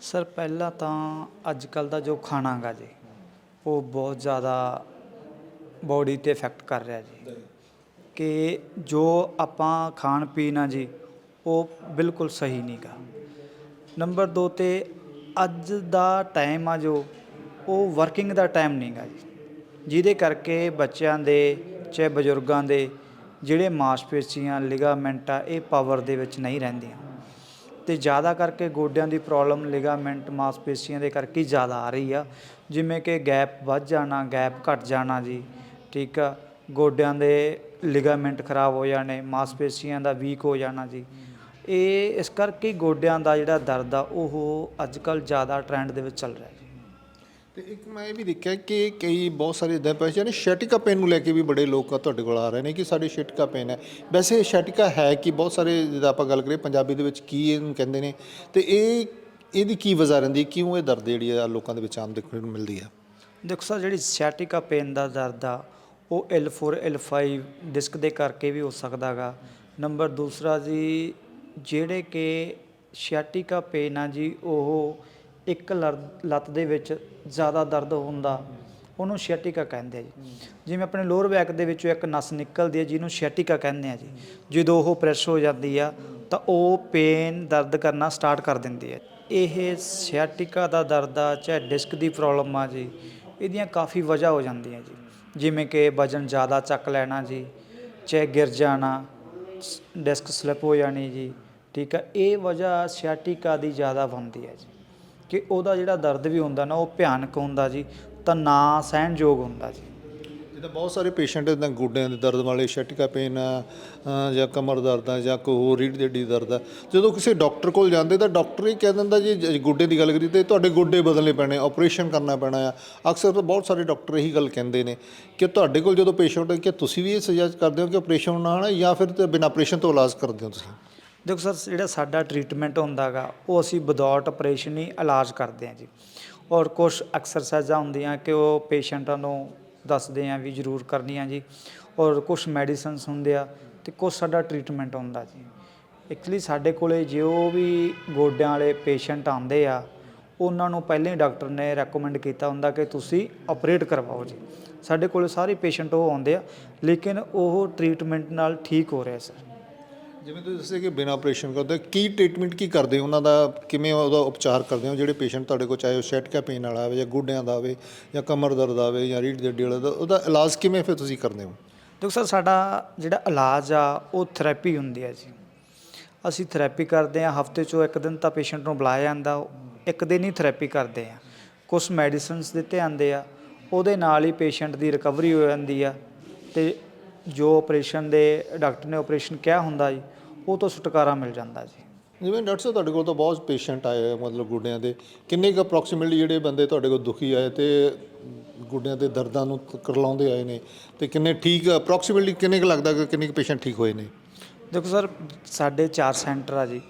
[SPEAKER 4] ਸਰ, ਪਹਿਲਾਂ ਤਾਂ ਅੱਜ ਕੱਲ ਦਾ ਜੋ ਖਾਣਾ ਗਾ ਜੀ, ਉਹ ਬਹੁਤ ਜ਼ਿਆਦਾ ਬੋਡੀ ਤੇ ਇਫੈਕਟ ਕਰ ਰਿਹਾ ਜੀ। ਕਿ ਜੋ ਆਪਾਂ ਖਾਣ ਪੀਣ ਆ ਜੀ, ਉਹ ਬਿਲਕੁਲ ਸਹੀ ਨਹੀਂ ਗਾ। ਨੰਬਰ 2 ਤੇ ਅੱਜ ਦਾ ਟਾਈਮ ਆ ਜੋ, ਉਹ ਵਰਕਿੰਗ ਦਾ ਟਾਈਮ ਨਹੀਂ ਗਾ ਜੀ। ਜਿਹਦੇ ਕਰਕੇ ਬੱਚਿਆਂ ਦੇ, ਚਾਹੇ ਬਜ਼ੁਰਗਾਂ ਦੇ ਜਿਹੜੇ ਮਾਸਪੇਸ਼ੀਆਂ, ਲਿਗਾਮੈਂਟ ਆ ਇਹ ਪਾਵਰ ਦੇ ਵਿੱਚ ਨਹੀਂ ਰਹਿੰਦੀਆਂ। ਤੇ ਜ਼ਿਆਦਾ ਕਰਕੇ ਗੋਡਿਆਂ ਦੀ ਪ੍ਰੋਬਲਮ ਲਿਗਾਮੈਂਟ ਮਾਸਪੇਸ਼ੀਆਂ ਦੇ ਕਰਕੇ ਜ਼ਿਆਦਾ ਆ ਰਹੀ ਆ। ਜਿਵੇਂ ਕਿ ਗੈਪ ਵੱਧ ਜਾਣਾ ਗੈਪ ਘਟ ਜਾਣਾ ਜੀ, ਠੀਕ ਆ। ਗੋਡਿਆਂ ਦੇ ਲਿਗਾਮੈਂਟ ਖਰਾਬ ਹੋ ਜਾਣੇ, ਮਾਸਪੇਸ਼ੀਆਂ ਦਾ ਵੀਕ ਹੋ ਜਾਣਾ ਜੀ। ਇਹ ਇਸ ਕਰਕੇ ਗੋਡਿਆਂ ਦਾ ਜਿਹੜਾ ਦਰਦ ਆ, ਉਹ ਅੱਜ ਕੱਲ ਜ਼ਿਆਦਾ ਟ੍ਰੈਂਡ ਦੇ ਵਿੱਚ ਚੱਲ ਰਿਹਾ। ਜੀ
[SPEAKER 1] ਤੇ ਇੱਕ ਮੈਂ ਇਹ ਵੀ ਦੇਖਿਆ ਕਿ ਕਈ ਬਹੁਤ ਸਾਰੇ ਇਦਾਂ ਪੈਸੇ ਨੇ ਸ਼ੈਟਿਕਾ ਪੇਨ ਨੂੰ ਲੈ ਕੇ ਵੀ ਬੜੇ ਲੋਕ ਤੁਹਾਡੇ ਕੋਲ ਆ ਰਹੇ ਨੇ ਕਿ ਸਾਡੇ ਸ਼ੈਟਿਕਾ ਪੇਨ ਹੈ। ਵੈਸੇ ਸ਼ੈਟਿਕਾ ਹੈ ਕਿ ਬਹੁਤ ਸਾਰੇ ਜਿੱਦਾਂ ਆਪਾਂ ਗੱਲ ਕਰੀਏ ਪੰਜਾਬੀ ਦੇ ਵਿੱਚ ਕੀ ਇਹਨੂੰ ਕਹਿੰਦੇ ਨੇ, ਤੇ ਇਹ, ਇਹਦੀ ਕੀ ਵਜ੍ਹਾ ਰਹਿੰਦੀ ਕਿਉਂ ਇਹ ਦਰਦ ਜਿਹੜੀ ਆ ਲੋਕਾਂ ਦੇ ਵਿੱਚ ਆਮ ਦੇਖਣ ਨੂੰ ਮਿਲਦੀ ਆ?
[SPEAKER 4] ਦੇਖੋ ਸਰ, ਜਿਹੜੀ ਸciatica ਪੇਨ ਦਾ ਦਰਦ ਆ, ਉਹ L4 L5 ਡਿਸਕ ਦੇ ਕਰਕੇ ਵੀ ਹੋ ਸਕਦਾਗਾ ਨੰਬਰ ਦੂਸਰਾ ਜੀ, ਜਿਹੜੇ ਕਿ sciatica ਪੇਨ ਆ ਜੀ, ਉਹ ਇੱਕ ਲਰ- ਲੱਤ ਦੇ ਵਿੱਚ ਜ਼ਿਆਦਾ ਦਰਦ ਹੁੰਦਾ, ਉਹਨੂੰ sciatica ਕਹਿੰਦੇ ਆ ਜੀ। ਜਿਵੇਂ ਆਪਣੇ ਲੋਅਰ ਬੈਕ ਦੇ ਵਿੱਚੋਂ ਇੱਕ ਨਸ ਨਿਕਲਦੀ ਹੈ, ਜਿਹਨੂੰ ਸ਼ੈਟਿਕਾ ਕਹਿੰਦੇ ਆ ਜੀ। ਜਦੋਂ ਉਹ ਪ੍ਰੈਸ ਹੋ ਜਾਂਦੀ ਆ, ਤਾਂ ਉਹ ਪੇਨ ਦਰਦ ਕਰਨਾ ਸਟਾਰਟ ਕਰ ਦਿੰਦੀ ਹੈ। ਇਹ ਸਿਆਟਿਕਾ ਦਾ ਦਰਦ ਆ, ਚਾਹੇ ਡਿਸਕ ਦੀ ਪ੍ਰੋਬਲਮ ਆ ਜੀ, ਇਹਦੀਆਂ ਕਾਫੀ ਵਜ੍ਹਾ ਹੋ ਜਾਂਦੀਆਂ ਜੀ। ਜਿਵੇਂ ਕਿ ਵਜਨ ਜ਼ਿਆਦਾ ਚੱਕ ਲੈਣਾ ਜੀ, ਚਾਹੇ ਗਿਰ ਜਾਣਾ, ਸ- ਡਿਸਕ ਸਲਿਪ ਹੋ ਜਾਣੀ ਜੀ, ਠੀਕ ਆ। ਇਹ ਵਜ੍ਹਾ ਸਿਆਟਿਕਾ ਦੀ ਜ਼ਿਆਦਾ ਬਣਦੀ ਹੈ ਜੀ। ਕਿ ਉਹਦਾ ਜਿਹੜਾ ਦਰਦ ਵੀ ਹੁੰਦਾ ਨਾ, ਉਹ ਭਿਆਨਕ ਹੁੰਦਾ ਜੀ, ਤਾਂ ਨਾ ਸਹਿਣਯੋਗ ਹੁੰਦਾ ਜੀ।
[SPEAKER 1] ਜਿੱਦਾਂ ਬਹੁਤ ਸਾਰੇ ਪੇਸ਼ੈਂਟ ਇਦਾਂ ਗੋਡਿਆਂ ਦੇ ਦਰਦ ਵਾਲੇ, ਸ਼ਟਿਕਾ ਪੇਨ ਆ ਜਾਂ ਕਮਰ ਦਰਦ ਆ, ਜਾਂ ਕੋਈ ਹੋਰ ਰੀੜ ਦੀ ਦਰਦ ਆ। ਜਦੋਂ ਕਿਸੇ ਡਾਕਟਰ ਕੋਲ ਜਾਂਦੇ, ਤਾਂ ਡਾਕਟਰ ਹੀ ਕਹਿ ਦਿੰਦਾ ਜੀ, ਜੇ ਗੋਡੇ ਦੀ ਗੱਲ ਕਰੀ ਤੇ ਤੁਹਾਡੇ ਗੋਡੇ ਬਦਲਣੇ ਪੈਣੇ ਆਪਰੇਸ਼ਨ ਕਰਨਾ ਪੈਣਾ ਆ। ਅਕਸਰ ਤਾਂ ਬਹੁਤ ਸਾਰੇ ਡਾਕਟਰ ਇਹੀ ਗੱਲ ਕਹਿੰਦੇ ਨੇ ਕਿ ਤੁਹਾਡੇ ਕੋਲ ਜਦੋਂ ਪੇਸ਼ੈਂਟ ਕਿ ਤੁਸੀਂ ਵੀ ਇਹ ਸੁਜੈਸਟ ਕਰਦੇ ਹੋ ਕਿ ਆਪਰੇਸ਼ਨ ਨਾ ਹੋਣਾ ਜਾਂ ਫਿਰ ਤੇ ਬਿਨਾਂ ਆਪਰੇਸ਼ਨ ਤੋਂ ਇਲਾਜ ਕਰਦੇ ਹੋ ਤੁਸੀਂ?
[SPEAKER 4] ਦੇਖੋ ਸਰ, ਜਿਹੜਾ ਸਾਡਾ ਟ੍ਰੀਟਮੈਂਟ ਹੁੰਦਾਗਾ, ਉਹ ਅਸੀਂ ਵਿਦਆਊਟ ਆਪਰੇਸ਼ਨ ਹੀ ਇਲਾਜ ਕਰਦੇ ਹਾਂ ਜੀ। ਔਰ ਕੁਝ ਐਕਸਰਸਾਈਜ਼ਾਂ ਹੁੰਦੀਆਂ ਕਿ ਉਹ ਪੇਸ਼ੈਂਟਾਂ ਨੂੰ ਦੱਸਦੇ ਆ ਵੀ ਜ਼ਰੂਰ ਕਰਨੀਆਂ ਜੀ। ਔਰ ਕੁਝ ਮੈਡੀਸਿਨਸ ਹੁੰਦੇ ਆ ਤੇ ਕੁਝ ਸਾਡਾ ਟ੍ਰੀਟਮੈਂਟ ਹੁੰਦਾ ਜੀ। ਐਕਚੁਅਲੀ ਸਾਡੇ ਕੋਲੇ ਜੋ ਵੀ ਗੋਡਿਆਂ ਵਾਲੇ ਪੇਸ਼ੈਂਟ ਆਉਂਦੇ ਆ, ਉਹਨਾਂ ਨੂੰ ਪਹਿਲਾਂ ਹੀ ਡਾਕਟਰ ਨੇ ਰეკਮੈਂਡ ਕੀਤਾ ਹੁੰਦਾ ਕਿ ਤੁਸੀਂ ਆਪਰੇਟ ਕਰਵਾਓ ਜੀ। ਸਾਡੇ ਕੋਲ ਸਾਰੇ ਪੇਸ਼ੈਂਟ ਉਹ ਆਉਂਦੇ ਆ, ਲੇਕਿਨ ਉਹ ਟ੍ਰੀਟਮੈਂਟ ਨਾਲ ਠੀਕ ਹੋ ਰਿਹਾ ਸਰ।
[SPEAKER 1] ਜਿਵੇਂ ਤੁਸੀਂ ਦੱਸਿਆ ਕਿ ਬਿਨਾਂ ਆਪਰੇਸ਼ਨ ਕਰਦੇ ਹੋ, ਕੀ ਟ੍ਰੀਟਮੈਂਟ ਕੀ ਕਰਦੇ? ਉਹਨਾਂ ਦਾ ਕਿਵੇਂ ਉਹਦਾ ਉਪਚਾਰ ਕਰਦੇ ਹੋ? ਜਿਹੜੇ ਪੇਸ਼ੈਂਟ ਤੁਹਾਡੇ ਕੋਲ ਚਾਹੇ ਉਹ ਸ਼ੈਟਕਾ ਪੇਨ ਵਾਲਾ ਆਵੇ ਜਾਂ ਗੋਡਿਆਂ ਦਾ ਆਵੇ ਜਾਂ ਕਮਰ ਦਰਦ ਆਵੇ ਜਾਂ ਰੀੜ ਦੀ ਹੱਡੀ ਵਾਲਾ ਉਹਦਾ ਇਲਾਜ ਕਿਵੇਂ ਫਿਰ ਤੁਸੀਂ ਕਰਦੇ ਹੋ?
[SPEAKER 4] ਦੇਖੋ ਸਰ ਸਾਡਾ ਜਿਹੜਾ ਇਲਾਜ ਆ ਉਹ ਥੈਰੇਪੀ ਹੁੰਦੀ ਹੈ ਜੀ। ਅਸੀਂ ਥੈਰੇਪੀ ਕਰਦੇ ਆ ਹਫ਼ਤੇ 'ਚੋਂ ਇੱਕ ਦਿਨ ਤਾਂ ਪੇਸ਼ੈਂਟ ਨੂੰ ਬੁਲਾਇਆ ਜਾਂਦਾ ਇੱਕ ਦਿਨ ਹੀ ਥੈਰੇਪੀ ਕਰਦੇ ਆ ਕੁਝ ਮੈਡੀਸਿਨਸ ਦਿੱਤੇ ਜਾਂਦੇ ਆ ਉਹਦੇ ਨਾਲ ਹੀ ਪੇਸ਼ੈਂਟ ਦੀ ਰਿਕਵਰੀ ਹੋ ਜਾਂਦੀ ਆ ਤੇ ਜੋ ਆਪਰੇਸ਼ਨ ਦੇ ਡਾਕਟਰ ਨੇ ਆਪਰੇਸ਼ਨ ਕਿਹਾ ਹੁੰਦਾ ਜੀ ਉਹ ਤੋਂ ਛੁਟਕਾਰਾ ਮਿਲ ਜਾਂਦਾ ਜੀ।
[SPEAKER 1] ਜਿਵੇਂ ਡਾਕਟਰ ਸਾਹਿਬ ਤੁਹਾਡੇ ਕੋਲ ਤਾਂ ਬਹੁਤ ਪੇਸ਼ੈਂਟ ਆਏ ਆ ਮਤਲਬ ਗੁੱਡਿਆਂ ਦੇ। ਕਿੰਨੇ ਕੁ ਅਪਰੋਕਸੀਮੇਟਲੀ ਜਿਹੜੇ ਬੰਦੇ ਤੁਹਾਡੇ ਕੋਲ ਦੁਖੀ ਆਏ ਤੇ ਗੁੱਡਿਆਂ ਦੇ ਦਰਦਾਂ ਨੂੰ ਕਰਲਾਉਂਦੇ ਆਏ ਨੇ? ਤੇ ਕਿੰਨੇ ਠੀਕ ਅਪਰੋਕਸੀਮੇਟਲੀ ਕਿੰਨੇ ਕੁ ਲੱਗਦਾ ਕਿ ਕਿੰਨੇ ਕੁ ਪੇਸ਼ੈਂਟ ਠੀਕ ਹੋਏ ਨੇ?
[SPEAKER 4] ਦੇਖੋ ਸਰ ਸਾਡੇ ਚਾਰ ਸੈਂਟਰ ਆ ਜੀ।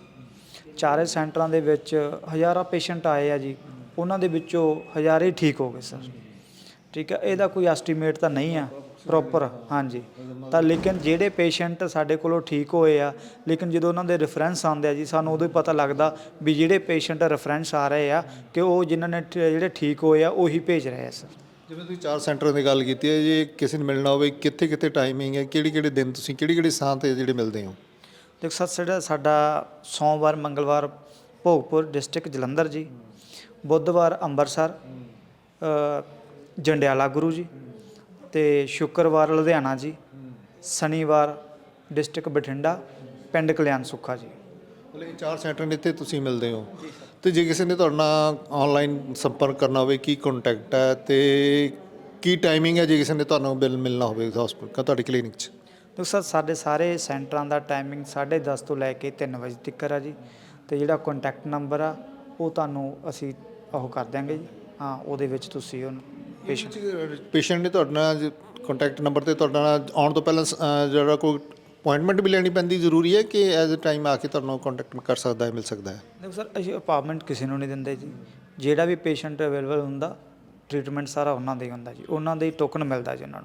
[SPEAKER 4] ਚਾਰੇ ਸੈਂਟਰਾਂ ਦੇ ਵਿੱਚ ਹਜ਼ਾਰਾਂ ਪੇਸ਼ੈਂਟ ਆਏ ਆ ਜੀ। ਉਹਨਾਂ ਦੇ ਵਿੱਚੋਂ ਹਜ਼ਾਰੇ ਠੀਕ ਹੋ ਗਏ ਸਰ। ਠੀਕ ਹੈ ਇਹਦਾ ਕੋਈ ਐਸਟੀਮੇਟ ਤਾਂ ਨਹੀਂ ਆ। ਪ੍ਰੋਪਰ ਹਾਂਜੀ। ਤਾਂ ਲੇਕਿਨ ਜਿਹੜੇ ਪੇਸ਼ੈਂਟ ਸਾਡੇ ਕੋਲੋਂ ਠੀਕ ਹੋਏ ਆ ਲੇਕਿਨ ਜਦੋਂ ਉਹਨਾਂ ਦੇ ਰੈਫਰੈਂਸ ਆਉਂਦੇ ਆ ਜੀ ਸਾਨੂੰ ਉਦੋਂ ਹੀ ਪਤਾ ਲੱਗਦਾ ਵੀ ਜਿਹੜੇ ਪੇਸ਼ੈਂਟ ਰੈਫਰੈਂਸ ਆ ਰਹੇ ਆ ਕਿ ਉਹ ਜਿਨ੍ਹਾਂ ਨੇ ਠ- ਜਿਹੜੇ ਠੀਕ ਹੋਏ ਆ ਉਹੀ ਭੇਜ ਰਹੇ ਆ ਸਰ।
[SPEAKER 1] ਜਿਵੇਂ ਤੁਸੀਂ ਚਾਰ ਸੈਂਟਰਾਂ ਦੀ ਗੱਲ ਕੀਤੀ ਹੈ ਜੇ ਕਿਸੇ ਨੂੰ ਮਿਲਣਾ ਹੋਵੇ ਕਿੱਥੇ ਕਿੱਥੇ ਟਾਈਮਿੰਗ ਹੈ ਕਿਹੜੀ ਕਿਹੜੇ ਦਿਨ ਤੁਸੀਂ ਕਿਹੜੀ ਕਿਹੜੀ ਥਾਂ ਤੇ ਜਿਹੜੇ ਮਿਲਦੇ ਹੋ?
[SPEAKER 4] ਦੇਖੋ ਸਰ ਸਾਡਾ ਸਾਡਾ ਸੋਮਵਾਰ ਮੰਗਲਵਾਰ ਭੋਗਪੁਰ ਡਿਸਟ੍ਰਿਕਟ ਜਲੰਧਰ ਜੀ ਬੁੱਧਵਾਰ ਅੰਮ੍ਰਿਤਸਰ ਅ, ਜੰਡਿਆਲਾ ਗੁਰੂ ਜੀ ਤੇ ਸ਼ੁੱਕਰਵਾਰ ਲੁਧਿਆਣਾ ਜੀ ਸ਼ਨੀਵਾਰ ਡਿਸਟ੍ਰਿਕਟ ਬਠਿੰਡਾ ਪਿੰਡ ਕਲਿਆਣ ਸੁੱਖਾ ਜੀ।
[SPEAKER 1] ਮਤਲਬ ਇਹ ਚਾਰ ਸੈਂਟਰ ਨੇ ਇੱਥੇ ਤੁਸੀਂ ਮਿਲਦੇ ਹੋ। ਤੇ ਜੇ ਕਿਸੇ ਨੇ ਤੁਹਾਡੇ ਨਾਲ ਆਨਲਾਈਨ ਸੰਪਰਕ ਕਰਨਾ ਹੋਵੇ ਕੀ ਕੰਟੈਕਟ ਹੈ ਤੇ ਕੀ ਟਾਈਮਿੰਗ ਹੈ ਜੇ ਕਿਸੇ ਨੇ ਤੁਹਾਨੂੰ ਬਿਲ ਮਿਲਣਾ ਹੋਵੇ ਹਸਪਤਾਲ ਤੁਹਾਡੀ ਕਲੀਨਿਕ 'ਚ?
[SPEAKER 4] ਦੇਖੋ ਸਰ ਸਾਡੇ ਸਾਰੇ ਸੈਂਟਰਾਂ ਦਾ ਟਾਈਮਿੰਗ 10:30 ਤੋਂ ਲੈ ਕੇ 3 ਵਜੇ ਤੱਕ ਆ ਜੀ। ਤੇ ਜਿਹੜਾ ਕੰਟੈਕਟ ਨੰਬਰ ਆ ਉਹ ਤੁਹਾਨੂੰ ਅਸੀਂ ਉਹ ਕਰ ਦਿਆਂਗੇ ਜੀ। ਹਾਂ ਉਹਦੇ ਵਿੱਚ ਤੁਸੀਂ ਉਹ ਪੇਸ਼ੈਂਟ
[SPEAKER 1] ਪੇਸ਼ੈਂਟ ਨੇ ਤੁਹਾਡੇ ਨਾਲ ਕੰਟੈਕਟ ਨੰਬਰ ਤੇ ਤੁਹਾਡੇ ਨਾਲ ਆਉਣ ਤੋਂ ਪਹਿਲਾਂ ਅ, ਜਿਹੜਾ ਕੋਈ ਅਪਾਇੰਟਮੈਂਟ ਵੀ ਲੈਣੀ ਪੈਂਦੀ ਜ਼ਰੂਰੀ ਹੈ ਕਿ ਐਜ਼ ਅ ਟਾਈਮ ਆ ਕੇ ਤੁਹਾਨੂੰ ਕੰਟੈਕਟ ਕਰ ਸਕਦਾ ਹੈ ਮਿਲ ਸਕਦਾ ਹੈ?
[SPEAKER 4] ਦੇਖੋ ਸਰ ਅਸੀਂ ਅਪਾਰਟਮੈਂਟ ਕਿਸੇ ਨੂੰ ਨਹੀਂ ਦਿੰਦੇ ਜੀ। ਜਿਹੜਾ ਵੀ ਪੇਸ਼ੈਂਟ ਅਵੇਲੇਬਲ ਹੁੰਦਾ ਟ੍ਰੀਟਮੈਂਟ ਸਾਰਾ ਉਹਨਾਂ ਦਾ ਹੀ ਹੁੰਦਾ ਜੀ। ਉਹਨਾਂ ਦੇ ਹੀ ਟੋਕਨ ਮਿਲਦਾ ਜੀ ਉਹਨਾਂ ਨੂੰ।